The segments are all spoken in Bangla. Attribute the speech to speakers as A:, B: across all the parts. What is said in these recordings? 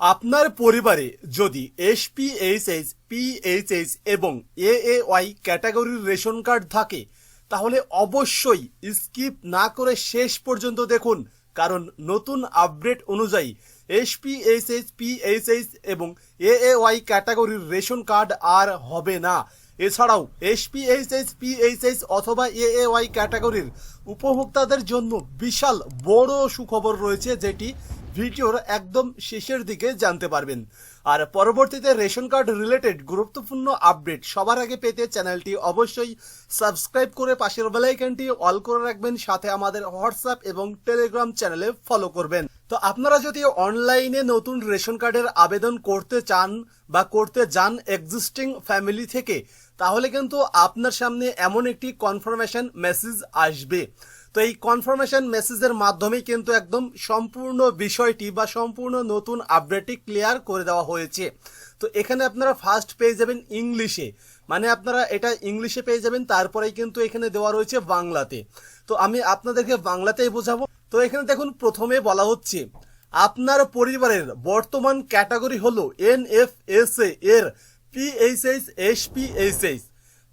A: আপনার পরিবারে যদি এসপিএইচএইচ পিএইচএইচ এবং এএওয়াই ক্যাটাগরির রেশন কার্ড থাকে, তাহলে অবশ্যই স্কিপ না করে শেষ পর্যন্ত দেখুন, কারণ নতুন আপডেট অনুযায়ী এসপিএইচএইচ পিএইচএইচ এবং এএওয়াই ক্যাটাগরির রেশন কার্ড আর হবে না। এছাড়াও এসপিএইচএইচ পিএইচএইচ অথবা এএওয়াই ক্যাটাগরির উপভোক্তাদের জন্য বিশাল বড় সুখবর রয়েছে, যেটি ভিডিওর একদম শেষের দিকে জানতে পারবেন। আর পরবর্তীতে রেশন কার্ড রিলেটেড গুরুত্বপূর্ণ আপডেট সবার আগে পেতে চ্যানেলটি অবশ্যই সাবস্ক্রাইব করে পাশের বেলাইকনটি অল করে রাখবেন, সাথে আমাদের হোয়াটসঅ্যাপ এবং টেলিগ্রাম চ্যানেলে ফলো করবেন। তো আপনারা যদি অনলাইনে নতুন রেশন কার্ডের আবেদন করতে চান বা করতে যান এক্সিস্টিং ফ্যামিলি থেকে, তাহলে কিন্তু আপনার সামনে এমন একটি কনফার্মেশন মেসেজ আসবে। তো এই কনফার্মেশন মেসেজের মাধ্যমে কিন্তু একদম সম্পূর্ণ বিষয়টি বা সম্পূর্ণ নতুন আপডেটটি ক্লিয়ার করে দেওয়া হয়েছে। তো এখানে আপনারা ফার্স্ট পেয়ে যাবেন ইংলিশে। মানে আপনারা এটা ইংলিশে পেয়ে যাবেন, তারপরেই কিন্তু এখানে দেওয়া রয়েছে বাংলাতে। তো আমি আপনাদেরকে বাংলাতেই বোঝাবো। তো এখানে দেখুন, প্রথমে বলা হচ্ছে, আপনার পরিবারের বর্তমান ক্যাটাগরি হলো এন এফ এস এর পিএইচএইচ এসপিএইচএইচ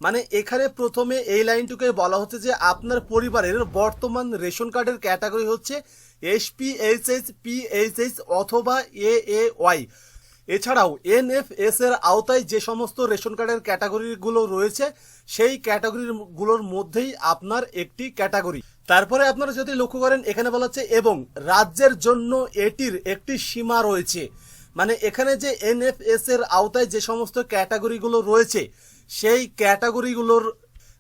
A: মানে এখানে প্রথমে এই লাইনটুকে বলা হচ্ছে যে আপনার পরিবারের বর্তমান রেশন কার্ডের ক্যাটাগরি হচ্ছে এসপিএইচএইচ পিএইচএইচ অথবা এ এ ওয়াই। এছাড়াও এনএফএস এর আওতায় যে সমস্ত রেশন কার্ডের ক্যাটাগরিগুলো রয়েছে, সেই ক্যাটাগরিগুলোর মধ্যেই আপনার একটি ক্যাটাগরি। তারপরে আপনারা যদি লক্ষ্য করেন, এখানে বলা হচ্ছে এবং রাজ্যের জন্য এটির একটি সীমা রয়েছে। মানে এখানে যে এনএফএস এর আওতায় যে সমস্ত ক্যাটাগরিগুলো রয়েছে সেই ক্যাটাগরিগুলোর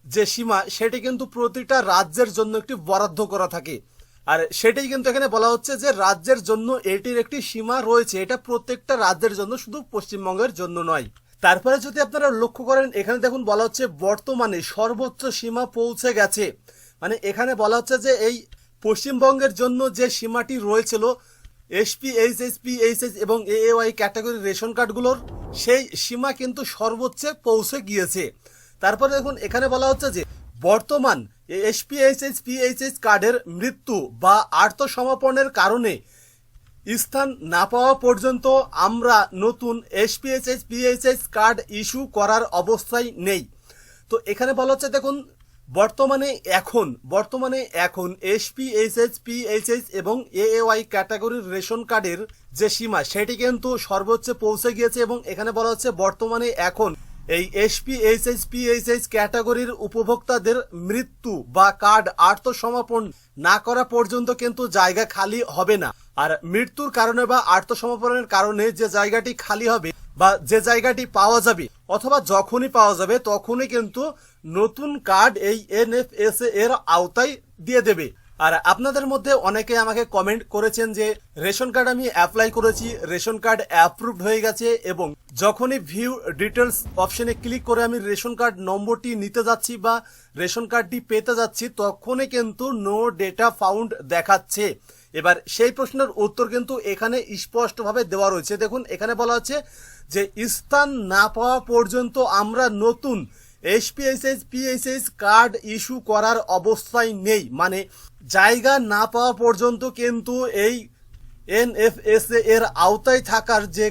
A: যে সীমা, সেটি কিন্তু প্রতিটা রাজ্যের জন্য একটি বরাদ্দ করা থাকে। আর সেটাই কিন্তু এখানে বলা হচ্ছে যে রাজ্যের জন্য এটির একটি সীমা রয়েছে। এটা প্রত্যেকটা রাজ্যের জন্য, শুধু পশ্চিমবঙ্গের জন্য নয়। তারপরে যদি আপনারা লক্ষ্য করেন, এখানে দেখুন বলা হচ্ছে বর্তমানে সর্বোচ্চ সীমা পৌঁছে গেছে। মানে এখানে বলা হচ্ছে যে এই পশ্চিমবঙ্গের জন্য যে সীমাটি রয়েছিল, S P H S P H S এবং এ ওয়াই ক্যাটাগরি রেশন কার্ডগুলোর সেই সীমা কিন্তু সর্বোচ্চে পৌঁছে গিয়েছে। তারপরে দেখুন, এখানে বলা হচ্ছে যে বর্তমান এসপিএইচএস পিএইচএস কার্ডের মৃত্যু বা আর্থসমাপনের কারণে স্থান না পাওয়া পর্যন্ত আমরা নতুন এসপিএইচএস পিএইচএস কার্ড ইস্যু করার অবস্থায় নেই। তো এখানে বলা হচ্ছে, দেখুন বর্তমানে এখন বর্তমানে এখন এসপিএইচএস পিএইচএস এবং এএওয়াই ক্যাটাগরির রেশন কার্ডের যে সীমা, সেটি কিন্তু সর্বোচ্চ পৌঁছে গিয়েছে এবং এখানে বলা হচ্ছে বর্তমানে এখন এই এসপিএইচএস পিএইচএস ক্যাটাগরির উপভোক্তাদের মৃত্যু বা কার্ড আত্মসমাপন না করা পর্যন্ত কিন্তু জায়গা খালি হবে না। আর মৃত্যুর কারণে বা আত্মসমর্পণের কারণে যে জায়গাটি খালি হবে বা যে জায়গাটি পাওয়া যাবে অথবা যখনই পাওয়া যাবে, তখনই কিন্তু নতুন কার্ড এই এনএফএস এর আওতায় দিয়ে দেবে। আর আপনাদের মধ্যে অনেকে আমাকে কমেন্ট করেছেন যে, রেশন কার্ড আমি অ্যাপ্লাই করেছি, রেশন কার্ড অ্যাপ্রুভড হয়ে গেছে এবং যখনই ভিউ ডিটেলস অপশনে ক্লিক করে আমি রেশন কার্ড নম্বরটি নিতে যাচ্ছি বা রেশন কার্ডটি পেতে যাচ্ছি, তখনই কিন্তু নো ডেটা ফাউন্ড দেখাচ্ছে। এবার সেই প্রশ্নের উত্তর কিন্তু এখানে স্পষ্টভাবে দেওয়া রয়েছে। দেখুন, এখানে বলা হচ্ছে যে স্থান না পাওয়া পর্যন্ত আমরা নতুন এসপিএসএস, পিএসএস কার্ড ইস্যু করার অবস্থায় নেই। মানে জায়গা না পাওয়া পর্যন্ত কিন্তু এই এনএফএসএ এর আওতায় থাকার যে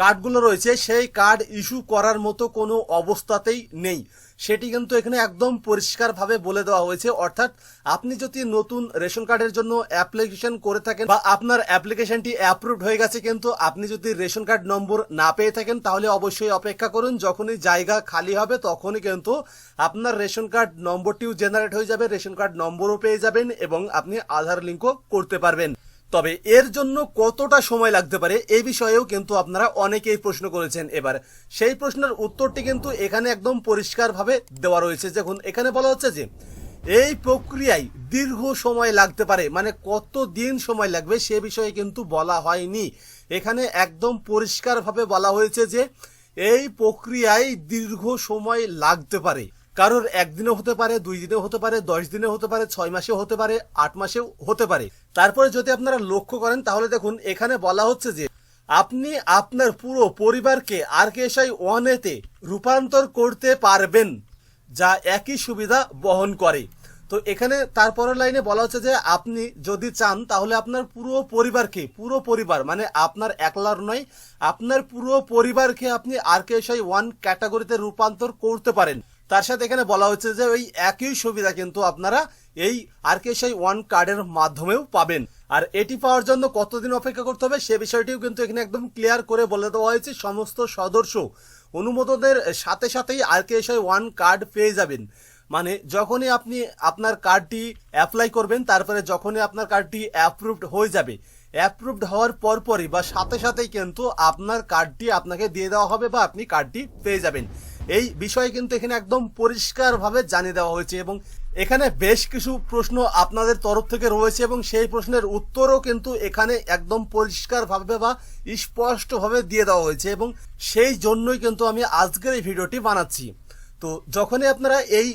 A: কার্ডগুলো রয়েছে, সেই কার্ড ইস্যু করার মতো কোনো অবস্থাতেই নেই। সেটি কিন্তু এখানে একদম পরিষ্কারভাবে বলে দেওয়া হয়েছে। অর্থাৎ আপনি যদি নতুন রেশন কার্ডের জন্য অ্যাপ্লিকেশন করে থাকেন বা আপনার অ্যাপ্লিকেশনটি অ্যাপ্রুভড হয়ে গেছে কিন্তু আপনি যদি রেশন কার্ড নম্বর না পেয়ে থাকেন, তাহলে অবশ্যই অপেক্ষা করুন। যখনই জায়গা খালি হবে, তখনই কিন্তু আপনার রেশন কার্ড নম্বরটিও জেনারেট হয়ে যাবে, রেশন কার্ড নম্বরও পেয়ে যাবেন এবং আপনি আধার লিঙ্কও করতে পারবেন। তবে এর জন্য কতটা সময় লাগতে পারে এই বিষয়েও কিন্তু আপনারা অনেকেই প্রশ্ন করেছেন এবার। সেই প্রশ্নের উত্তরটি কিন্তু এখানে একদম পরিষ্কারভাবে দেওয়া রয়েছে। দেখুন, এখানে বলা হচ্ছে যে, এই প্রক্রিয়ায় দীর্ঘ সময় লাগতে পারে মানে কত দিন সময় লাগবে সে বিষয়ে কিন্তু বলা হয়নি। এখানে একদম পরিষ্কারভাবে বলা হয়েছে যে, এই প্রক্রিয়ায় দীর্ঘ সময় লাগতে পারে। কারোর একদিনও হতে পারে, দুই দিনেও হতে পারে, দশ দিনে হতে পারে, ছয় মাসেও হতে পারে, আট মাসেও হতে পারে। তারপরে যদি আপনারা লক্ষ্য করেন, তাহলে দেখুন, এখানে বলা হচ্ছে যে আপনি আপনার পুরো পরিবারকে আর কেএসআই ওয়ানেতে রূপান্তর করতে পারবেন, যা একই সুবিধা বহন করে। তো তো এখানে তারপরের লাইনে বলা হচ্ছে যে আপনি যদি চান, তাহলে আপনার পুরো পরিবারকে, পুরো পরিবার মানে আপনার একলার নয়, আপনার পুরো পরিবারকে আপনি আরকেএসআই ওয়ান ক্যাটাগরিতে রূপান্তর করতে পারেন। তার সাথে এখানে বলা হচ্ছে যে ওই একই সুবিধা কিন্তু আপনারা এই আর আরকেএসআই ওয়ান কার্ডের মাধ্যমেও পাবেন। আর এটি পাওয়ার জন্য কতদিন অপেক্ষা করতে হবে সে বিষয়টিও কিন্তু এখানে একদম ক্লিয়ার করে বলে দেওয়া হয়েছে সমস্ত সদস্য। অনুমোদনের সাথে সাথেই আর আরকেএসআই ওয়ান কার্ড পেয়ে যাবেন। মানে যখনই আপনি আপনার কার্ডটি অ্যাপ্লাই করবেন, তারপরে যখনই আপনার কার্ডটি অ্যাপ্রুভড হয়ে যাবে। অ্যাপ্রুভড হওয়ার পরপরই বা সাথে সাথেই কিন্তু আপনার কার্ডটি আপনাকে দিয়ে দেওয়া হবে বা আপনি কার্ডটি পেয়ে যাবেন। এই বিষয়ে কিন্তু এখানে একদম পরিষ্কারভাবে জানিয়ে দেওয়া হয়েছে এবং এখানে বেশ কিছু প্রশ্ন আপনাদের তরফ থেকে রয়েছে এবং সেই প্রশ্নের উত্তরও কিন্তু এখানে একদম পরিষ্কারভাবে বা স্পষ্টভাবে দিয়ে দেওয়া হয়েছে এবং সেই জন্যই কিন্তু আমি আজকের এই ভিডিওটি বানাচ্ছি। তো যখনই আপনারা এই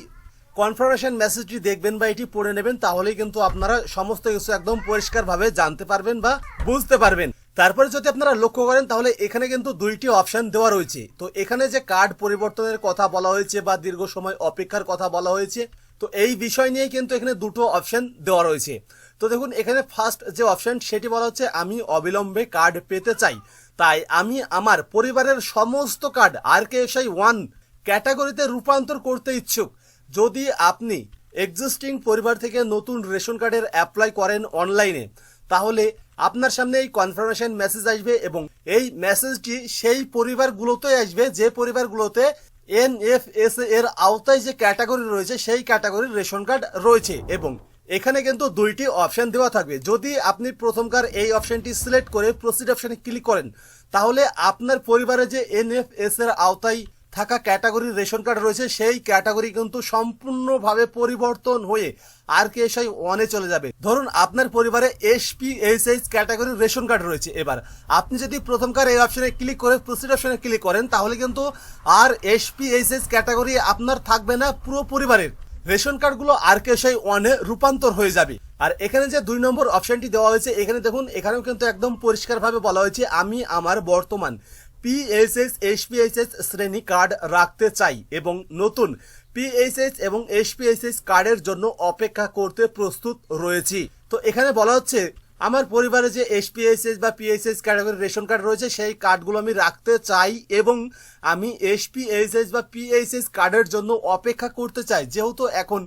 A: কনফার্মেশন মেসেজটি দেখবেন বা এটি পড়ে নেবেন, তাহলেই কিন্তু আপনারা সমস্ত কিছু একদম পরিষ্কারভাবে জানতে পারবেন বা বুঝতে পারবেন। তারপরে যদি আপনারা লক্ষ্য করেন, তাহলে এখানে কিন্তু দুইটি অপশন দেওয়া রয়েছে। তো এখানে যে কার্ড পরিবর্তনের কথা বলা হয়েছে বা দীর্ঘ সময় অপেক্ষার কথা বলা হয়েছে, তো এই বিষয় নিয়ে কিন্তু এখানে দুটো অপশন দেওয়া রয়েছে। তো দেখুন, এখানে ফার্স্ট যে অপশন সেটি বলা হচ্ছে, আমি অবিলম্বে কার্ড পেতে চাই। তাই আমি আমার পরিবারের সমস্ত কার্ড আর কে ওয়ান ক্যাটাগরিতে রূপান্তর করতে ইচ্ছুক। যদি আপনি এক্সিস্টিং পরিবার থেকে নতুন রেশন কার্ডের অ্যাপ্লাই করেন অনলাইনে তাহলে আপনার সামনে এই কনফার্মেশন মেসেজ আসবে এবং এই মেসেজটি সেই পরিবারগুলোতে আসবে, যে পরিবারগুলোতে এনএফএস এর আওতায় যে ক্যাটাগরি রয়েছে, সেই ক্যাটাগরির রেশন কার্ড রয়েছে এবং এখানে কিন্তু দুইটি অপশন দেওয়া থাকবে। যদি আপনি প্রথমকার এই অপশনটি সিলেক্ট করে প্রসিড অপশনে ক্লিক করেন, তাহলে আপনার পরিবারে যে এনএফএস এর আওতায় থাকা ক্যাটাগরির রেশন কার্ড রয়েছে, সেই ক্যাটাগরি কিন্তু সম্পূর্ণভাবে পরিবর্তন হয়ে আর কে এসআই ওয়ানে চলে যাবে। ধরুন আপনার পরিবারে এসপি এইচ ক্যাটাগরির রেশন কার্ড রয়েছে এবার। আপনি যদি প্রথম প্রথমকার এই অপশনে ক্লিক করে, প্রসিড অপশনে ক্লিক করেন, তাহলে কিন্তু আর এসপি এইচ ক্যাটাগরি আপনার থাকবে না, পুরো পরিবারের। রেশন কার্ডগুলো আর কে এসআই ওয়ানে রূপান্তর হয়ে যাবে। আর এখানে যে দুই নম্বর অপশনটি দেওয়া হয়েছে, এখানে দেখুন, এখানেও কিন্তু একদম পরিষ্কারভাবে বলা হয়েছে, আমি, আমার, বর্তমান। পিএইচএস এইচপিএইচএস শ্রেণি কার্ড রাখতে চাই এবং নতুন পিএইচএস এবং এইচপিএইচএস কার্ডের জন্য অপেক্ষা করতে প্রস্তুত রয়েছি। তো এখানে বলা হচ্ছে, আমার পরিবারে যে এসপিএইচএস বা পিএসএস ক্যাটাগরির রেশন কার্ড রয়েছে, সেই কার্ডগুলো আমি রাখতে চাই এবং আমি এসপিএইচএস বা পিএইচএস কার্ডের জন্য অপেক্ষা করতে চাই। যেহেতু এখন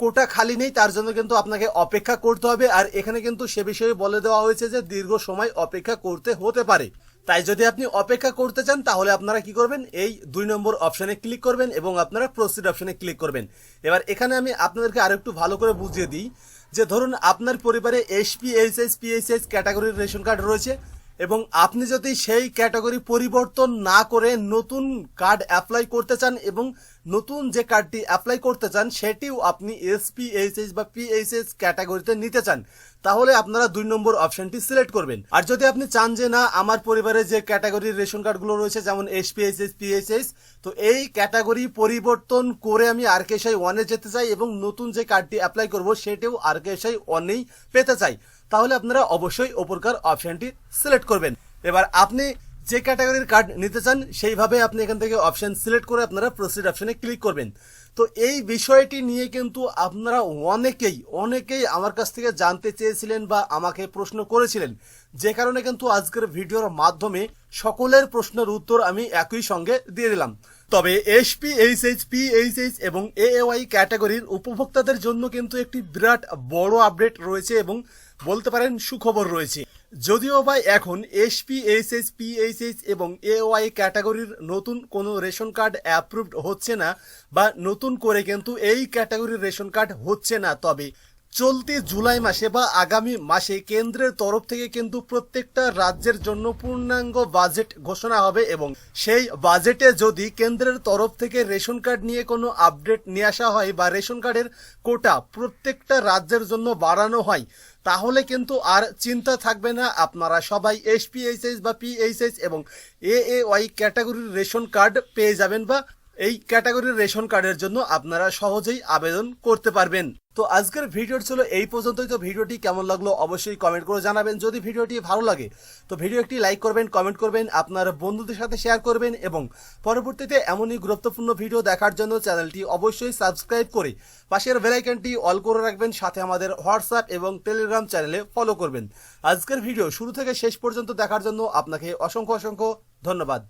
A: কোটা খালি নেই, তার জন্য কিন্তু আপনাকে অপেক্ষা করতে হবে। আর এখানে কিন্তু সে বিষয়ে বলে দেওয়া হয়েছে যে দীর্ঘ সময় অপেক্ষা করতে হতে পারে। তাই যদি আপনি অপেক্ষা করতে চান, তাহলে আপনারা কি করবেন? এই দুই নম্বর অপশানে ক্লিক করবেন এবং আপনারা প্রসিড অপশানে ক্লিক করবেন। এবার এখানে আমি আপনাদেরকে আরেকটু ভালো করে বুঝিয়ে দিই যে, ধরুন আপনার পরিবারে এস পি এইচএস পিএইচএস ক্যাটাগরির রেশন কার্ড রয়েছে। এবং আপনি যদি সেই ক্যাটাগরি পরিবর্তন না করে নতুন কার্ড অ্যাপ্লাই করতে চান এবং নতুন যে কার্ডটি অ্যাপ্লাই করতে চান, সেটিও আপনি এসপিএইচএস বা পিএইচএস ক্যাটাগরিতে নিতে চান, তাহলে আপনারা দুই নম্বর অপশনটি সিলেক্ট করবেন। আর যদি আপনি চান যে না, আমার পরিবারে যে ক্যাটাগরির রেশন কার্ডগুলো রয়েছে, যেমন এসপিএইচএস পিএইচএস তো এই ক্যাটাগরি পরিবর্তন করে আমি আরকেএসআই ওয়ানে যেতে চাই এবং নতুন যে কার্ডটি অ্যাপ্লাই করব, সেটিও আর আরকেএসআই ওয়ানেই পেতে চাই। তাহলে আপনারা অবশ্যই ওপরকার অপশনটি সিলেক্ট করবেন। এবার আপনি যে ক্যাটাগরির কার্ড নিতে চান, সেইভাবে আপনি এখান থেকে অপশন সিলেক্ট করে আপনারা প্রসিড অপশনে ক্লিক করবেন। তো এই বিষয়টি নিয়ে কিন্তু আপনারা অনেকেই অনেকেই আমার কাছ থেকে জানতে চেয়েছিলেন বা আমাকে প্রশ্ন করেছিলেন। যে কারণে কিন্তু আজকের ভিডিওর মাধ্যমে সকলের প্রশ্নের উত্তর আমি একই সঙ্গে দিয়ে দিলাম। তবে এসপি এইচএইচ পিএইচএইচ এবং এএওয়াই ক্যাটাগরির উপভোক্তাদের জন্য কিন্তু একটি বিরাট বড় আপডেট রয়েছে এবং বলতে পারেন সুখবর রয়েছে। যদিও বা এখন S P H S P HS PHS এবং এ ওয়াই ক্যাটাগরির নতুন কোনো রেশন কার্ড অ্যাপ্রুভড হচ্ছে না বা নতুন করে কিন্তু এই ক্যাটাগরির রেশন কার্ড হচ্ছে না। তবে চলতি জুলাই মাসে বা আগামী মাসে কেন্দ্রের তরফ থেকে কিন্তু প্রত্যেকটা রাজ্যের জন্য পূর্ণাঙ্গ বাজেট ঘোষণা হবে এবং সেই বাজেটে যদি কেন্দ্রের তরফ থেকে রেশন কার্ড নিয়ে কোনো আপডেট নিয়ে আসা হয় বা রেশন কার্ডের কোটা প্রত্যেকটা রাজ্যের জন্য বাড়ানো হয়, তাহলে কিন্তু আর চিন্তা থাকবে না। আপনারা সবাই এসপিএইচএস বা পিএইচএস এবং এ ওয়াই ক্যাটাগরির রেশন কার্ড পেয়ে যাবেন বা এই ক্যাটাগরির রেশন কার্ডের জন্য আপনারা সহজেই আবেদন করতে পারবেন। তো আজকের ভিডিও ছিল এই পর্যন্তই। তো ভিডিওটি কেমন লাগল অবশ্যই কমেন্ট করে জানাবেন। যদি ভিডিওটি ভালো লাগে, তো ভিডিও একটি লাইক করবেন, কমেন্ট করবেন, আপনার বন্ধুদের সাথে শেয়ার করবেন এবং পরবর্তীতে এমনই গুরুত্বপূর্ণ ভিডিও দেখার জন্য চ্যানেলটি অবশ্যই সাবস্ক্রাইব করে পাশের বেলাইকনটি অল করে রাখবেন, সাথে আমাদের হোয়াটসঅ্যাপ এবং টেলিগ্রাম চ্যানেলে ফলো করবেন। আজকের ভিডিও শুরু থেকে শেষ পর্যন্ত দেখার জন্য আপনাকে অসংখ্য অসংখ্য ধন্যবাদ।